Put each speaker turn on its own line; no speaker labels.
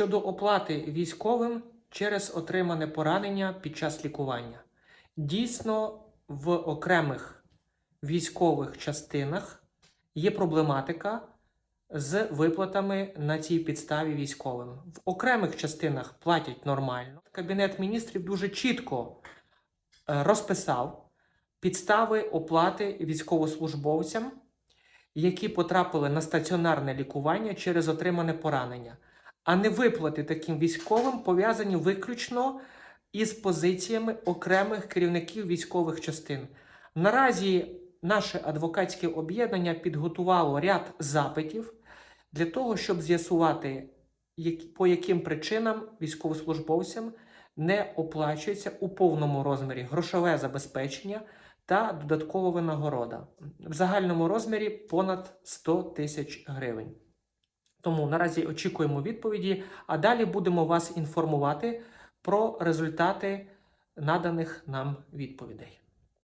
щодо оплати військовим через отримане поранення під час лікування. Дійсно, в окремих військових частинах є проблематика з виплатами на цій підставі військовим. В окремих частинах платять нормально. Кабінет міністрів дуже чітко е, розписав підстави оплати військовослужбовцям, які потрапили на стаціонарне лікування через отримане поранення, а не виплати таким військовим пов'язані виключно із позиціями окремих керівників військових частин. Наразі наше адвокатське об'єднання підготувало ряд запитів для того, щоб з'ясувати, по яким причинам військовослужбовцям не оплачується у повному розмірі грошове забезпечення та додаткова винагорода в загальному розмірі понад 100 тисяч гривень. Тому наразі очікуємо відповіді, а далі будемо вас інформувати про результати наданих нам відповідей.